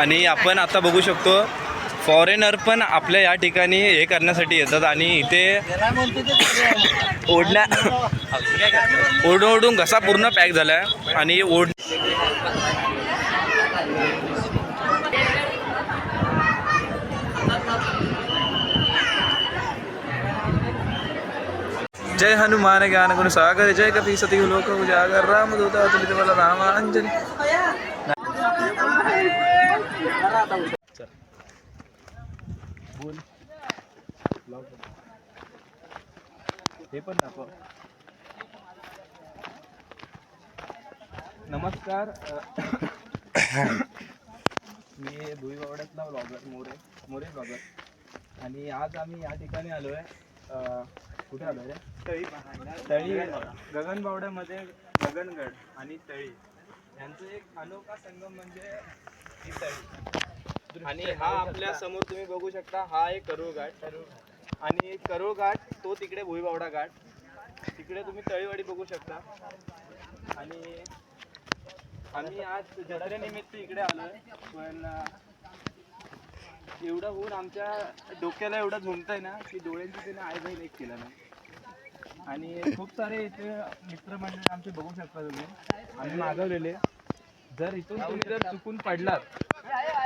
आणि आपण आता बघू शकतो फॉरेनर पण आपल्या या ठिकाणी हे करण्यासाठी येतात आणि इथे ओढण्या ओढून ओढून घसा पूर्ण पॅक झाला आहे आणि ओढ जय हनुमान ज्ञान गुण सागर जय कपी सती लोक उजागर राम दूता अतुलित बल राम हे पण दाखव. नमस्कार मी भुईवावड्यातला ब्लॉगर मोरे मोरे ब्लॉगर आणि आज आम्ही या ठिकाणी आलो आहे कुठे आलो रे? तळी. तळी. गगनबावड्यामध्ये गगनगड आणि तळी. यांचं एक अनोखा संगम म्हणजे ही तळी. आणि हा आपल्यासमोर तुम्ही बघू शकता हा एक करूळ घाट आणि करूळ घाट तो तिकडे भुईबावडा घाट. तिकडे तुम्ही तळीवाडी बघू शकता. आणि आम्ही आज जत्रेनिमित्त इकडे आलो पण एवढं होऊन आमच्या डोक्याला एवढं झुंजतंय ना की डोळ्यांची त्याने आई बहीण एक केलं नाही. आणि खूप सारे इथे मित्रमंडळी आमचे बघू शकता तुम्ही. आम्ही मागवलेले. जर इथून तुम्ही जर चुकून पडलात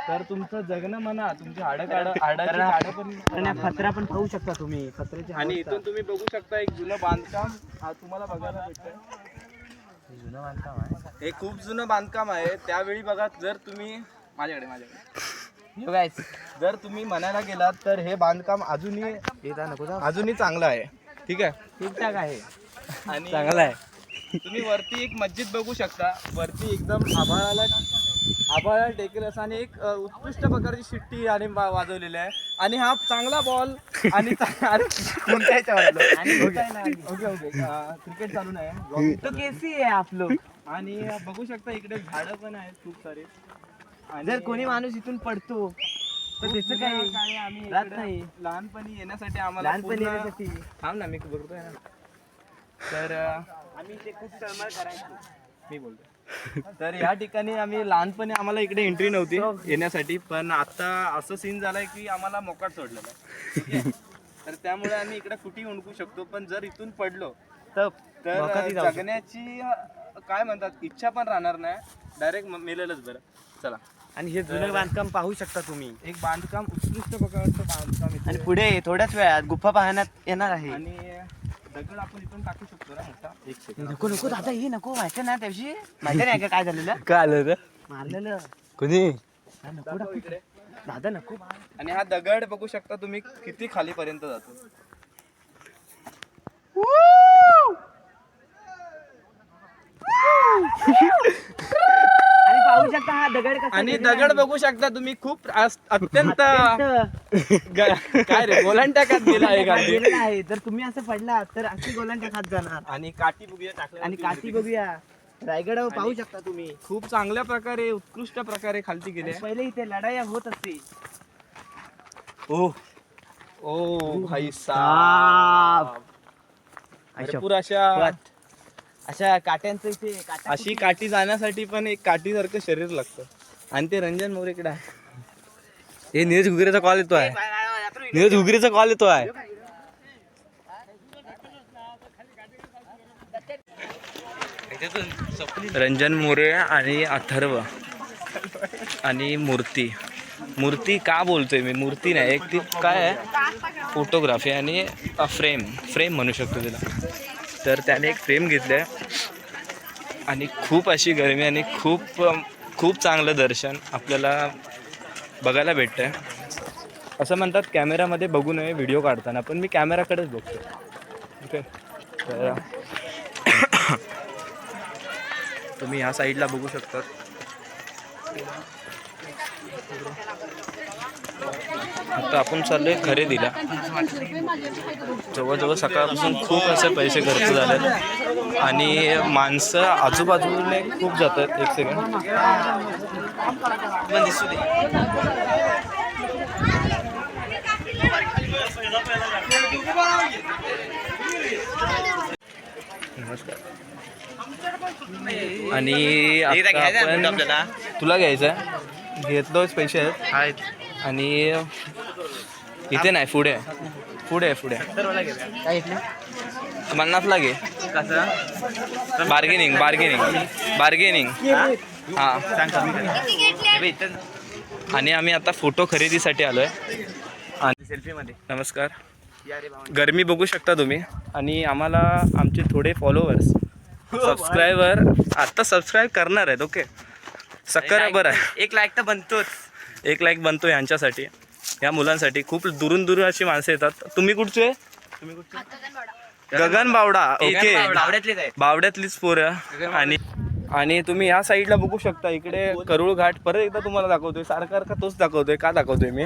तर तुमचं जगणं म्हणा तुमची हाडं काढ हाडाची हाडं. पण फत्रा पण पाहू शकता तुम्ही फत्र्याची आणि इथून तुम्ही बघू शकता एक जुनं बांधकाम हा तुम्हाला बघायला भेटतंय. जुनं बांधकाम आहे. हे खूप जुनं बांधकाम आहे. त्यावेळी बघा जर तुम्ही माझ्याकडे माझ्याकडे. जर तुम्ही म्हणायला गेलात तर हे बांधकाम अजूनही अजूनही चांगलं आहे. ठीक आहे? ठीकठाक आहे. आणि चांगला आहे. तुम्ही वरती एक मस्जिद बघू शकता. वरती एकदम आभाळाला असं आणि एक अ, उत्कृष्ट प्रकारची शिट्टी आणि वा- वाजवलेली आहे. आणि हा चांगला बॉल आणि चा- अरे, कोणत्या ह्याच्यावर आलो? आणि ओके. ओके क्रिकेट चालू नाही तो केसी आहे आपलो. आणि बघू शकता इकडे झाडं पण आहेत खूप सारे. आणि जर कोणी माणूस इथून पडतो तर त्याचं काळी आम्ही राहत इकडे नाही. लहानपणी येण्यासाठी आम्हाला लहानपणी पूर्ण- येण्यासाठी. थांब ना मी बघतोय ना. तर अ, आम्ही ते खूप तळमळ करायचो. मी बोलतो तर या ठिकाणी आम्ही लहानपणी आम्हाला इकडे एंट्री नव्हती येण्यासाठी पण आता असं सीन झालंय की आम्हाला मोकाट सोडलेलं आहे? तर त्यामुळे आम्ही इकडे कुठेही उडकू शकतो पण जर इथून पडलो तर तर. जगण्याची काय म्हणतात इच्छा पण राहणार नाही. डायरेक्ट मेलेलंच बरं. चला. आणि हे जुनं बांधकाम पाहू शकता तुम्ही. एक बांधकाम उत्कृष्ट प्रकारचं बांधकाम आणि पुढे थोड्याच वेळात गुफा पाहण्यात येणार आहे. आणि दगड आपण इथून टाकू शकतो ना मोठा? एक सेकंड नको नको दादा हे नको. माहिती ना त्याविषयी? माहिती नाही का काय झालेलं? काय आलं रे? मारलेलं. कोणी? हा, नको. इकडे. दादा नको. आणि हा दगड बघू शकता तुम्ही किती खाली पर्यंत जातो शकता हा दगड कसा आणि दगड आहे. बघू शकता तुम्ही खूप अस- अत्यंत ग- काय रे गोलांट्या खात गेला आहे गांधी गेलेला आहे. जर तुम्ही असं पडला तर अशी गोलांच्या खात जाणार. आणि काठी बघूया टाकल्या आणि काठी बघूया. रायगडावर पाहू शकता तुम्ही. खूप चांगल्या प्रकारे उत्कृष्ट प्रकारे खालती गेले. आणि पहिले इथे लढाया होत असते. ओ ओ भाई साहब. भरपूर अशा अशा काट्यांचं इथे अशी काठी? जाण्यासाठी पण एक काठीसारखं शरीर लागतं. आणि ते रंजन मोरेकडे आहे. हे नीरज घुगरेचा कॉल येतो आहे नीरज घुगरेचा कॉल येतो आहे रंजन मोरे आणि अथर्व आणि मूर्ती. मूर्ती का बोलतोय मी? मूर्ती नाही एक ती काय आहे? फोटोग्राफी आणि फ्रेम फ्रेम म्हणू शकतो तिला तर त्याने एक फ्रेम घेतलं आणि खूप अशी गरमी आणि खूप खूप चांगलं दर्शन आपल्याला बघायला भेटतंय. असं म्हणतात कॅमेरामध्ये बघू नये व्हिडिओ काढताना पण मी कॅमेराकडेच बघतो ओके? तर तुम्ही ह्या साईडला बघू शकतात. आता आपण चाललोय खरेदीला. जवळजवळ सकाळपासून खूप असे पैसे खर्च झाले आणि माणसं आजूबाजूने खूप जातात एक सेकंड पण दिसू दे. नमस्कार. आणि तुला घ्यायचं आहे. घेतलोच पैसे? आहेत. आणि इथे नाही पुढे. आहे. पुढे. आहे पुढे काय घे. कसं? बार्गेनिंग बार्गेनिंग बार्गेनिंग हा? आणि आम्ही आता फोटो खरेदीसाठी आलोय. आणि सेल्फीमध्ये नमस्कार. या रे भावा गरमी बघू शकता तुम्ही. आणि आम्हाला आमचे थोडे फॉलोअर्स सबस्क्रायबर आता सबस्क्राईब करणार आहेत ओके सक्कर बरं आहे. एक लाईक तर बनतोच. एक लाईक बनतो यांच्यासाठी. या मुलांसाठी खूप दुरून दुरून अशी माणसं येतात. तुम्ही कुठचे? तुम्ही कुठचे? गगन बावडा. ओके बावड्यातलीच पोरं. आणि आणि तुम्ही या साईडला बघू शकता. इकडे करुळ घाट परत एकदा तुम्हाला दाखवतोय. सारखा सारखा तोच दाखवतोय. का दाखवतोय मी?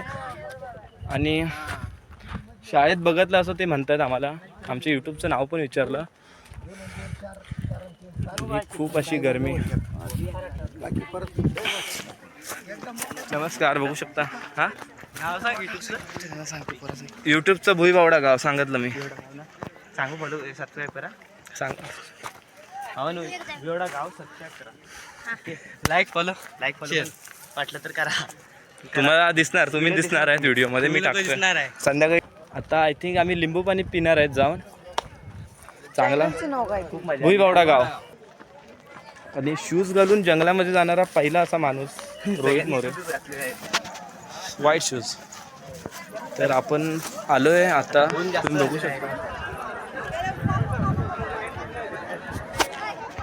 आणि शाळेत बघितलं असं ते म्हणतात आम्हाला. आमच्या यूट्यूबचं नाव पण विचारलं. खूप अशी गरमी. नमस्कार बघू शकता. हा? युट्यूबचं यूट्यूबचं भुईबावडा गाव सांगितलं मी. सांगू बोलू सबस्क्राईब करा. सांग. हो ना एवढा गाव सबस्क्राईब करा. लाईक फॉलो लाईक फॉलो वाटलं तर करा. तुम्हाला दिसणार तुम्ही दिसणार आहेत व्हिडिओमध्ये मी आहे. संध्याकाळी आता आय थिंक आम्ही लिंबू पाणी पिणार आहेत जाऊन. चांगला. भुईबावडा गाव. आणि शूज घालून जंगलामध्ये जाणारा पहिला असा माणूस. रोहित मोरे. व्हाईट शूज तर आपण आलोय आता. तुम्ही बघू शकता.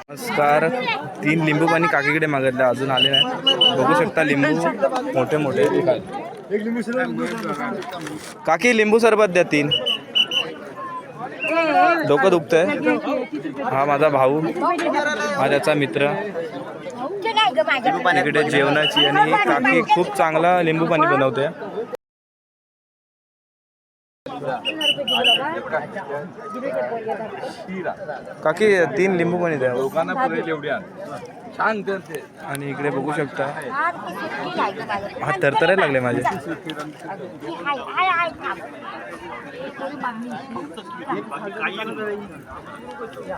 नमस्कार. तीन लिंबू पाणी काकीकडे मागितले. अजून आले नाही. बघू शकता लिंबू मोठे मोठे. काकी लिंबू सरबत द्या तीन. डोकं दुखतंय. हा माझा भाऊ. हा त्याचा मित्र. इकडे जेवणाची आणि काकी खूप चांगला लिंबू पाणी बनवते. काकी तीन लिंबू पाणी द्या. छान करते. आणि इकडे बघू शकता. हा तरतरायला लागले माझे.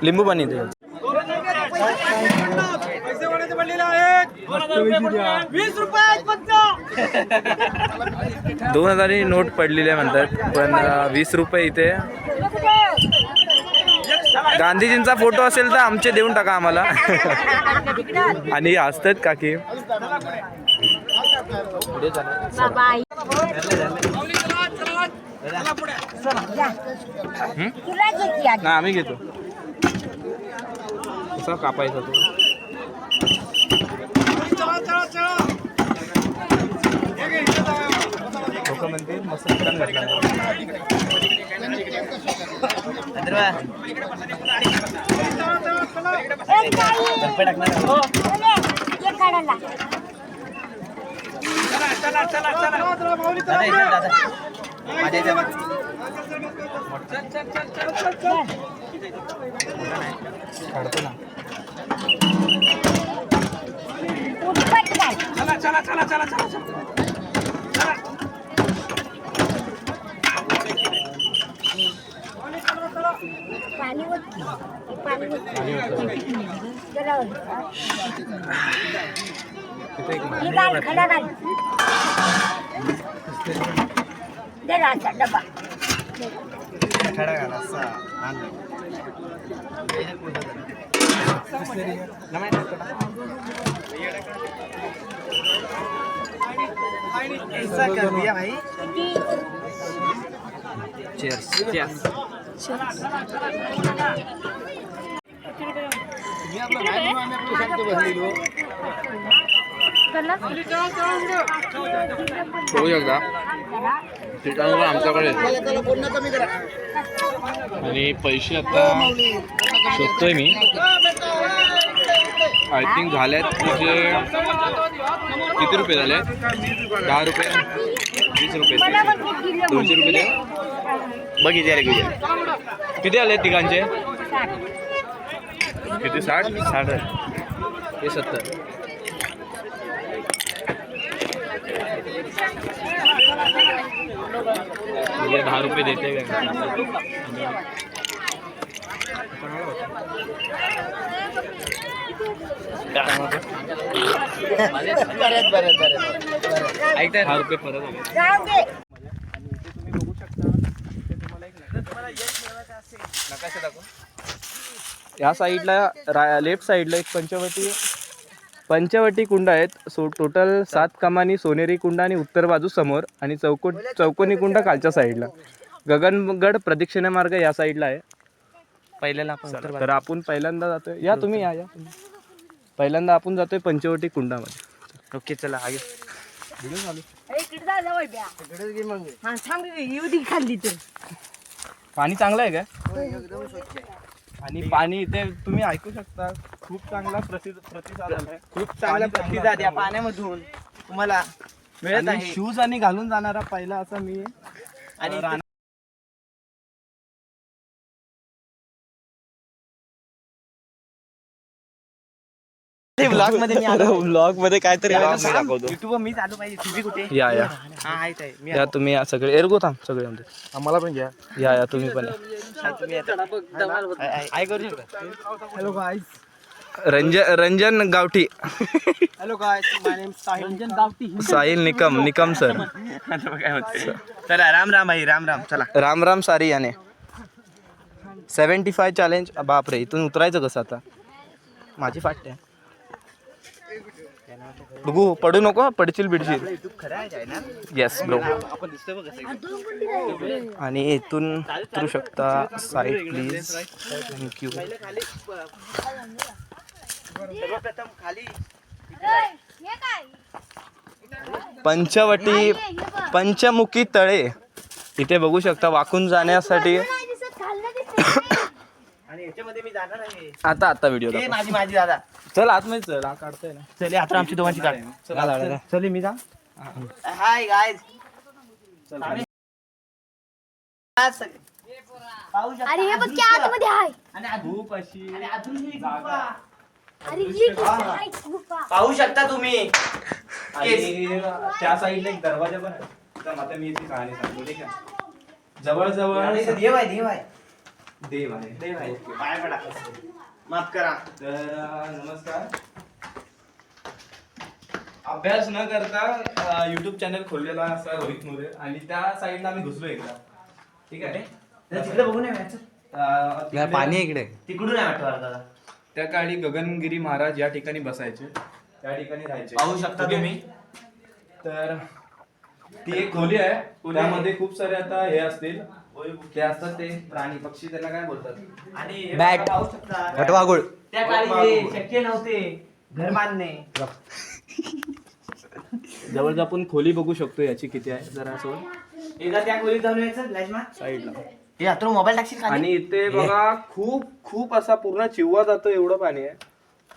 लिंबू पाणी दे दोन हजारी नोट पडलेली आहे म्हणतात पण वीस रुपये इथे. गांधीजींचा फोटो असेल तर आमचे देऊन टाका आम्हाला. आणि असतात काकी. ना आम्ही घेतो. कसा कापायचा तो? लोक म्हणते मस्त चिकन घातलं काढतो ना पाणी होती पाणी आणि होतं. तिथे एक ही गाय खडा गाय दे ना असा डबा किती बघू शकता चिकन आमच्याकडे आणि पैसे आता शोधतोय मी. आय थिंक झालेत म्हणजे किती रुपये झाले? दहा रुपये. वीस रुपये. दोनशे रुपये द्या. बघ किती आले किती किती आले तिघांचे किती साठ? साठ हे सत्तर. म्हणजे दहा रुपये देते ऐकताय दहा रुपये परत तुम्ही बघू शकता नकाशा दाखव या साईडला लेफ्ट साईडला एक पंचवटी पंचवटी कुंड आहेत. सो टोटल सात कमानी सोनेरी कुंड आणि उत्तर बाजू समोर आणि चौको चौकोनी कुंड खालच्या साईडला गगनगड प्रदक्षिणा मार्ग या साईडला आहे. पहिल्याला आपण तर आपण पहिल्यांदा जातोय. या तुम्ही या या. पहिल्यांदा आपण जातोय पंचवटी कुंडामध्ये. ओके चला आगे. हा पाणी चांगलं आहे का? आणि पाणी इथे तुम्ही ऐकू शकता. खूप चांगला प्रसिद्ध प्रतिसाद आलाय खूप चांगला प्रतिसाद या. पाण्यामधून तुम्हाला मिळत आहे शूज आणि घालून जाणारा पहिला असा मी आणि राणा- ब्लॉगमध्ये मी आलो ब्लॉगमध्ये काहीतरी युट्यूब मी चालू पाहिजे तुझी कुठे या या हा आहेत आहे मी या तुम्ही या सगळे एरगो थांब सगळे आमचे आम्हाला पण घ्या या या तुम्ही पण या. हा, तुम्ही येता. करू शकता hello guys Ranjan Ranjan Gavthi. Hello guy my name Ranjan Gavthi Sahil Nikam Nikam sir. काय चला राम राम भाई राम राम चला. राम राम सारी याने. सेवन्टी फाय चॅलेंज बापरे इथून उतरायचं कसं आता? माझी फाट आहे. बघू पडू नको पडशील बिडशील. येस ब्रो आणि इथून उतरू शकता साईड प्लीज थँक्यू सर्वप्रथम खाली पंचवटी पंचमुखी तळे. इथे बघू शकता वाकून जाण्यासाठी. आणि याच्यामध्ये मी जाणार आहे. आता आता व्हिडिओ माझी माझी दादा. चल आतमध्ये चल. हा काढतोय ना. चले आता आमची दोघांची काढ चल चल मी जा. हाय गायज अरे हे बघ क्या आतमध्ये आहे? खूप अशी. पाहू शकता तुम्ही. आणि त्या साईडला एक दरवाजा पण आहे. तर आता मी इथे कहाणी सांगतो ठीक आहे? जवळ जवळ देव आहे देव आहे. देव आहे. देव आहे. पाय पडा. माफ करा. तर अं, नमस्कार. अभ्यास न करता युट्यूब चॅनल खोललेला असा रोहित मोरे. आणि त्या साईडला आम्ही घुसलो एकदा. ठीक आहे? तिकडे बघू नये मॅच अं, तिकडे- पाणी इकडे. तिकडून आहे वाटतं वाटतं दादा त्या काळी गगनगिरी महाराज या ठिकाणी बसायचे त्या ठिकाणी राहायचे. पाहू शकता? तुम्ही? तर ती एक खोली आहे. त्यामध्ये खूप सारे आता हे असतील. ते असतात ते प्राणी पक्षी त्यांना काय बोलतात? आणि हे Bat. पाहू शकता. त्या काळी हे शक्य नव्हते. घर बांधणे. जवळ आपण खोली बघू शकतो याची किती आहे जरा असं. एकदा त्या खोलीत जाऊन यायचं फ्लॅशमा साईडला. हे मोबाईल टाकशील? आणि इथे बघा खूप खूप असा पूर्ण चिववा जातो एवढं पाणी आहे.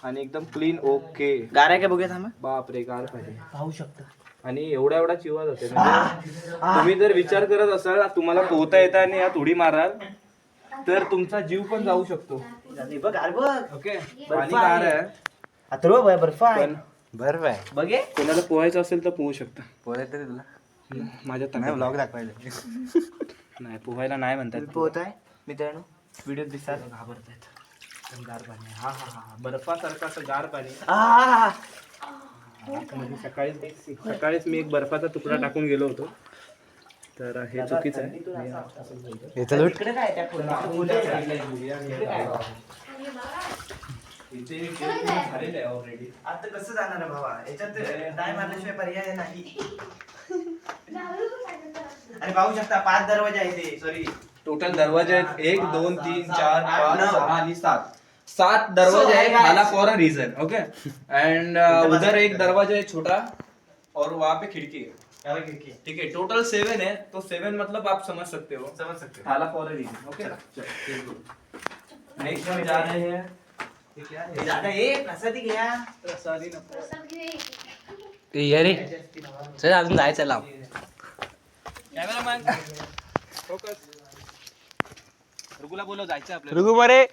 आणि एकदम क्लीन ओके गारा काय बघूया थांबा बापरे गार पाणी. पाहू शकता. आणि एवढा एवढा चिवा जाते. म्हणजे तुम्ही जर विचार करत असाल तुम्हाला पोहता येता आणि यात उडी माराल तर तुमचा जीव पण जाऊ शकतो. हे बघ गार बघ. ओके बर्फ पाणी गार आहे. अथर्व बघ, बर्फ आहे. पण बर्फ आहे. बघे. कोणाला पोहायचं असेल तर पोहू शकता. पोहे तरी तुला. माझ्या तब्येत- ब्लॉग दाखवायला. नाही पोहायला नाही म्हणतात पोहत आहे मित्रांनो? व्हिडिओ दिसतात. घाबरतायत. पण गार पाणी. हा हा हा बर्फासारखं असं गार पाणी आ, म्हणजे सकाळीच सकाळीच मी एक बर्फाचा तुकडा टाकून गेलो होतो. तर हे चुकीचं आहे. ऑलरेडी आता कसं जाणार आहे भावा? याच्यात पर्याय नाही. आणि पाहू शकता पाच दरवाजे आहे ते सॉरी टोटल दरवाजे आहेत एक दोन तीन चार पाच. सहा आणि सात. सात दरवाजे So, हैं guys. खाला for a reason okay and उधर एक दरवाजा है छोटा और वहाँ पे खिड़की है. खिड़की ठीक है टोटल सेवन है तो सेवन मतलब आप समझ सकते हो। समझ सकते हो. थाला for a reason okay next हम जा रहे हैं। ये क्या हे? दादा हे प्रसादी घ्या प्रसादी नको. ये रे चल अजून जायचं लाव कॅमेरामॅन. फोकस. रघुला बोलव जायचं आपल्याला. रुगू बरे.